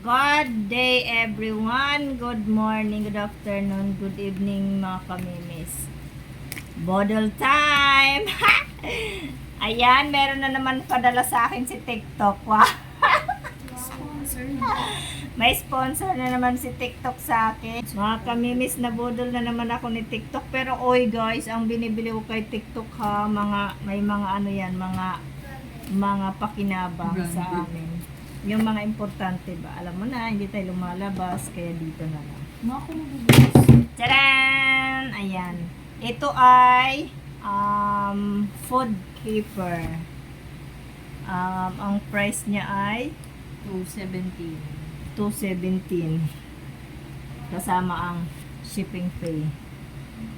Good day everyone. Good morning, good afternoon, good evening mga kamimis. Bodol time! Ayan, meron na naman padala sa akin si TikTok. Wow. Sponsor May sponsor na naman si TikTok sa akin. Mga kamimis na bodol na naman ako ni TikTok. Pero oy guys, ang binibili ko kay TikTok ha, mga, may mga ano yan, mga mga pakinabang sa Branded. amin. Yung mga importante ba? Alam mo na, hindi tayo lumalabas, kaya dito na lang. Mga kumububukas. Tcharan! Ayan. Ito ay um, food keeper. Um, ang price niya ay 217. 217 kasama ang shipping fee.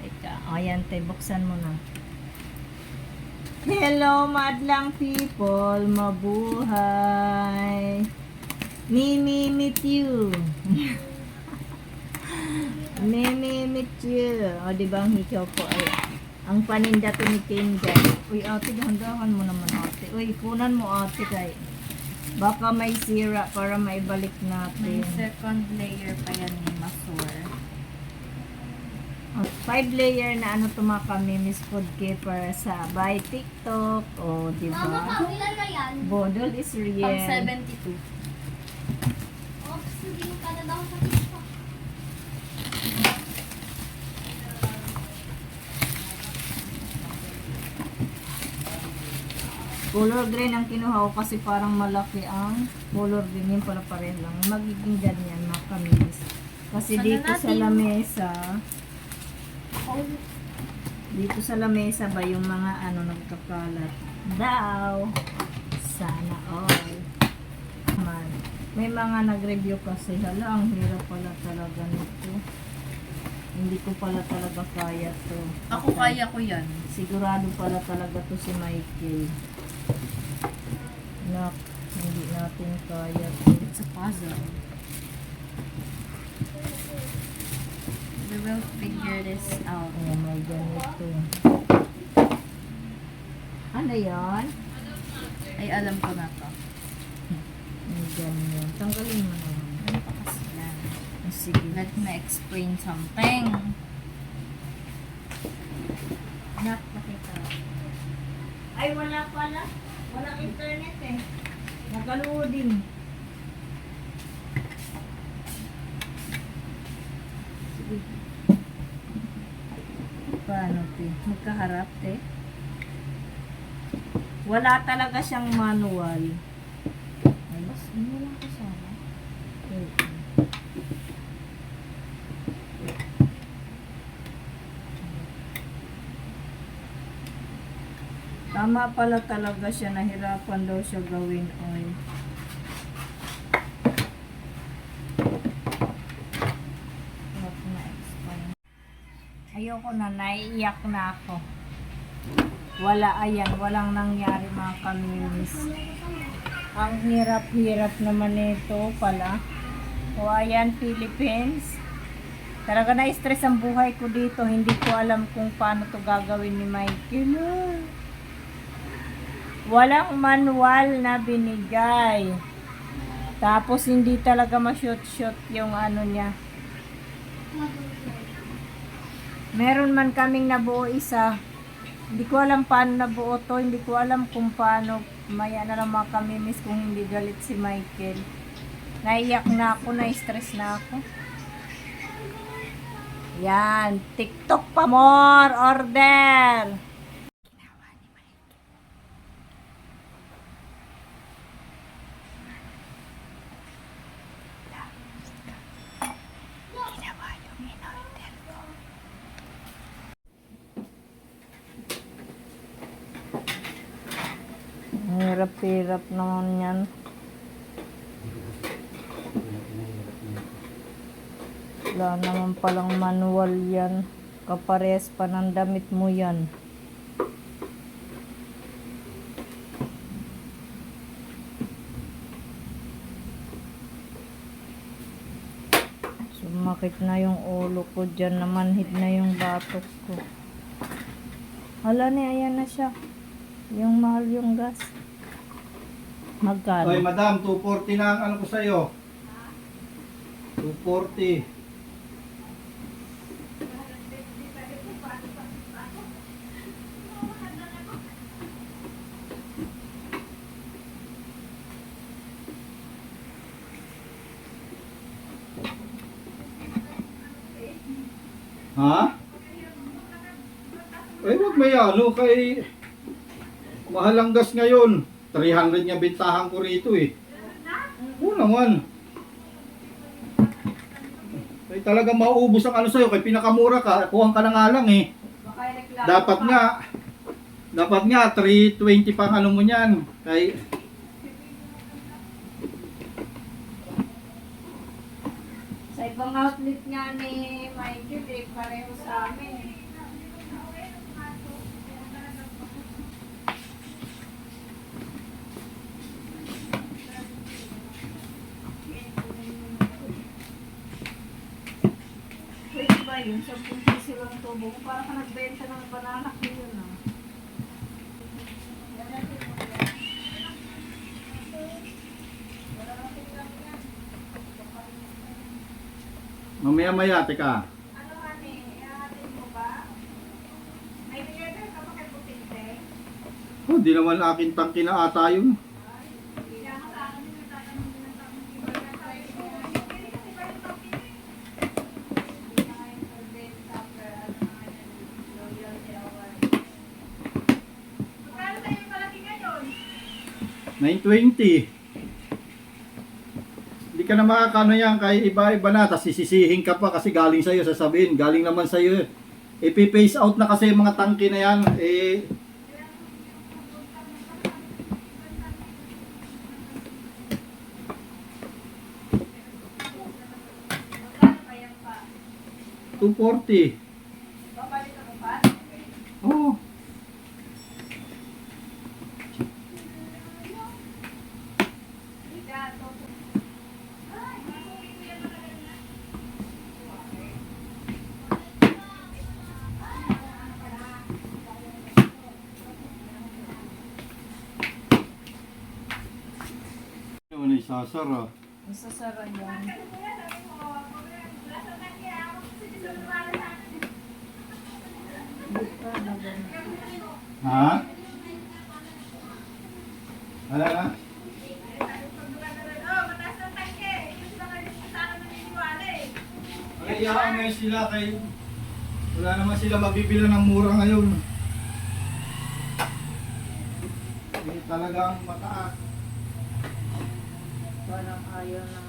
Ika, ayan, te, buksan mo na. Hello, madlang people, mabuhay. Mimi meet you. Mimi meet you. O, di ba ang hikaw po ay ang paninda to ni Kenga. Uy, ate, dahan-dahan mo naman, ate. Uy, kunan mo, ate, kay baka may sira para maibalik May natin. second layer pa yan ni Masur. Oh, Five layer na ano to mga kami, Miss Food Keeper sa by TikTok. O, di Mama, ba? ilan na yan? Bodol is Pang real. 72. Oops, hindi ko kada daw sa TikTok. Color green ang kinuha ko kasi parang malaki ang color green. Yun pala pareho lang. Magiging ganyan mga kamilis. Kasi Ano dito sa natin? lamesa, Oh, dito sa lamesa ba yung mga ano nagkakalat daw. Sana all. Man. May mga nag-review kasi, hala, ang hirap pala talaga nito. Hindi ko pala talaga kaya to. Ako kaya ko yan. Sigurado pala talaga to si Michael. Nak, hindi natin kaya to. It's a puzzle. We will figure this out. Oh my ganito. Ano yan? Ay, alam ko na to. May ganyan. Tanggalin mo naman. Ano pa kasi yan? Ah, Sige. Let me explain something. Nak, nakita. Ay, wala pala. Walang internet eh. Nagaloading. Sige. Paano, te? Magkaharap, te? Wala talaga siyang manual. Ay, Tapos, ano lang kasama? okay. Tama pala talaga siya, nahirapan daw siya gawin. Oy. Let me explain. Ayoko na, naiiyak na ako. Wala, ayan, walang nangyari mga kaminis. Ang hirap-hirap naman nito pala. O ayan, Philippines. Talaga na-stress ang buhay ko dito. Hindi ko alam kung paano to gagawin ni Michael. Walang manual na binigay. Tapos hindi talaga ma-shoot-shoot yung ano niya. Meron man kaming nabuo isa. Hindi ko alam paano nabuo to. Hindi ko alam kung paano. Maya na lang mga kami miss kung hindi galit si Michael. Naiyak na ako, na-stress na ako. Yan. TikTok pa more. Order. Hirap-hirap naman yan. Wala naman palang manual yan. Kapares pa ng damit mo yan. Sumakit na yung ulo ko dyan. Namanhid na yung batok ko. Hala ni, ayan na siya. Yung mahal yung gas. Magkano? Oy, madam, 240 na ang ano ko sa'yo. 240. Ha? Eh, wag may ano kay mahal ang gas ngayon. 300 nga bintahan ko rito eh. Oo naman. Ay talaga mauubos ang ano sa'yo, kay pinakamura ka, kuhan ka na nga lang eh. Dapat pa. nga, dapat nga 320 pang ano mo niyan. Kay, Sa ibang outlet nga ni Michael, eh, pareho sa amin. eh. Ba yun? Sa piso lang tubo. Para ka nagbenta ng banana ko yun ah. mamaya maya, teka. Ano hani? Ihahatid mo ba? May bigay ka pa kay Putinte? Oh, di naman akin tangki na ata yun. 920. Hindi ka na makakano yan kay iba-iba na, tapos sisisihin ka pa kasi galing sa'yo, sasabihin, galing naman sa'yo. Ipi-phase out na kasi yung mga tangke na yan. Eh, Magkano pa Isasara? Masasara yan. Ha? Wala na? Kaya ngayon sila kay wala naman sila mabibila ng mura ngayon. Eh, talagang mataas. Parang ayaw ng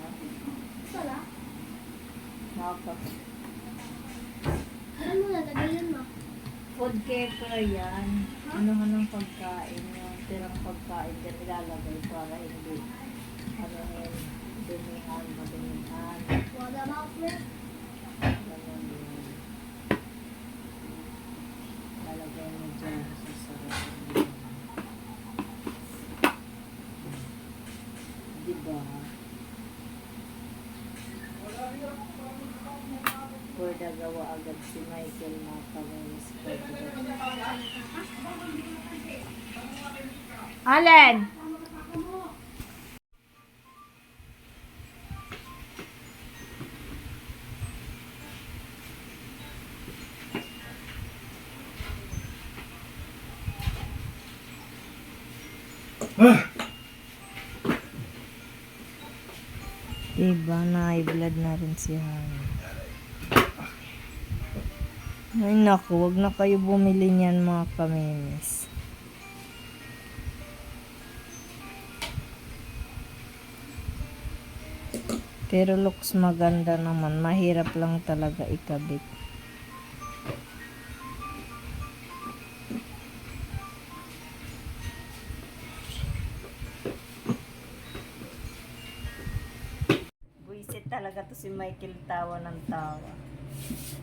mga kumis. Nakaka- Ano mo na, tagalan mo. Food keeper yan. Ano man ang pagkain, yung tirang pagkain dyan ilalagay para hindi ano yun, dumihan, madumihan. What about me? Ganun yun. Lalagay mo dyan sa sarap. Diba? Pwede gawa agad si Michael na kaminis Allen! Diba, na-blood na rin si Hana. Ay naku, wag na kayo bumili niyan mga kaminis. Pero looks maganda naman. Mahirap lang talaga ikabit. talaga to si Michael tawa ng tawa.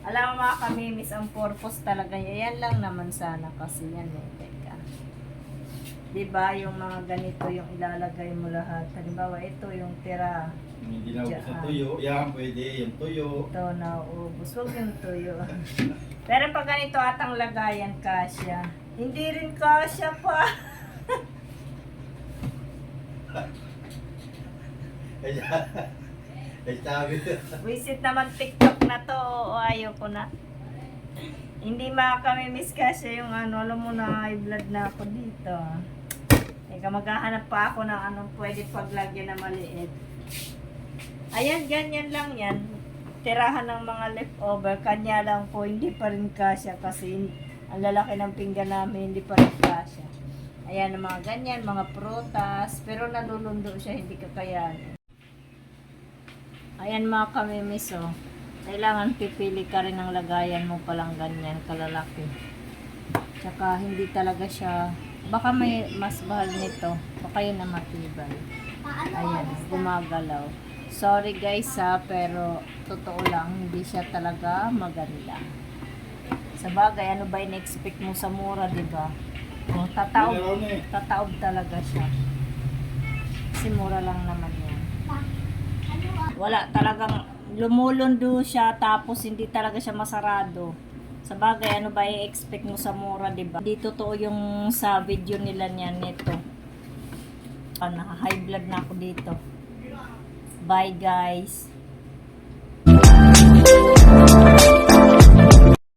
Alam mo mga kamimis, ang purpose talaga niya. Yan lang naman sana kasi yan eh. Teka. Diba yung mga ganito yung ilalagay mo lahat. Halimbawa ito yung tira. Hindi na Diyan. sa tuyo. Yan, pwede. Yan, tuyo. Ito na ubus. Huwag yung tuyo. Pero pag ganito atang lagayan kasya. Hindi rin kasya pa. Ay, ay sabi. Visit naman TikTok na to. O ayaw ko na. Hindi mga kami miss kasi yung ano, alam mo na high blood na ako dito. Teka, maghahanap pa ako ng anong pwede paglagyan na maliit. Ayan, ganyan lang yan. Tirahan ng mga leftover. Kanya lang po, hindi pa rin kasya kasi ang lalaki ng pinggan namin, hindi pa rin kasya. Ayan, mga ganyan, mga prutas. Pero nalulundo siya, hindi kakayanin. Ayan mga kamimiss oh. Kailangan pipili ka rin ng lagayan mo palang ganyan kalalaki. Tsaka hindi talaga siya, baka may mas mahal nito. Baka yun na matibay. Ayan, gumagalaw. Sorry guys ha, pero totoo lang, hindi siya talaga maganda. Sa bagay, ano ba in-expect mo sa mura, di ba? Oh, tataob, eh. tataob talaga siya. Kasi mura lang naman yan. Wala talagang lumulundo siya tapos hindi talaga siya masarado. Sa bagay, ano ba i-expect mo sa mura, di ba? Di totoo yung sa video nila niyan nito. Ah, naka-high blood na ako dito. Bye guys.